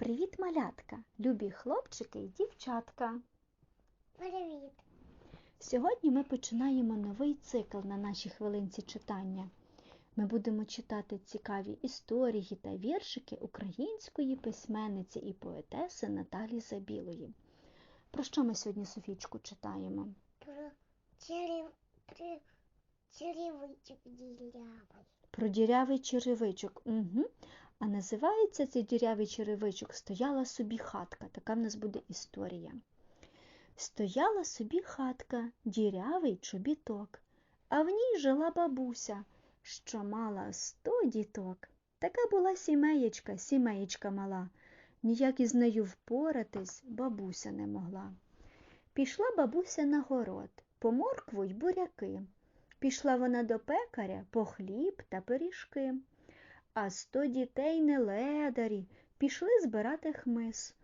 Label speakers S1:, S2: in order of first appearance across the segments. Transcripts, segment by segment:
S1: Привіт, малятка, любі хлопчики і дівчатка.
S2: Привіт.
S1: Сьогодні ми починаємо новий цикл на нашій хвилинці читання. Ми будемо читати цікаві історії та віршики української письменниці і поетеси Наталі Забілої. Про що ми сьогодні Софічку читаємо?
S2: Про черев... При... черевичок ділявий.
S1: Про дірявий черевичок. Угу. А називається цей дірявий черевичок Стояла собі хатка. Така в нас буде історія. Стояла собі хатка, дірявий чобіток, а в ній жила бабуся, що мала сто діток. Така була сімеєчка, сімеєчка мала. Ніяк із нею впоратись бабуся не могла. Пішла бабуся на город, по моркву й буряки. Пішла вона до пекаря по хліб та пиріжки. А сто дітей неледарі пішли збирати хмиз.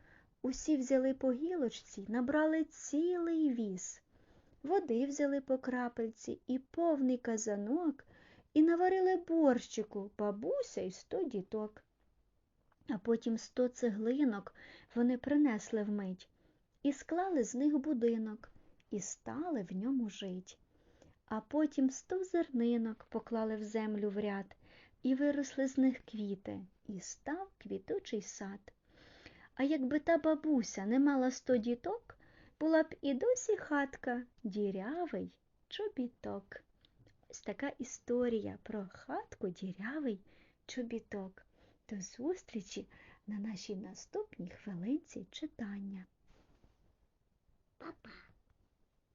S1: Усі взяли по гілочці, набрали цілий віз. Води взяли по крапельці і повний казанок, і наварили борщику бабуся й сто діток. А потім сто цеглинок вони принесли вмить і склали з них будинок, і стали в ньому жить. А потім сто зернинок поклали в землю в ряд, і виросли з них квіти, і став квітучий сад. А якби та бабуся не мала сто діток, була б і досі хатка, дірявий чобіток. Ось така історія про хатку дірявий чобіток. До зустрічі на нашій наступній хвилинці читання.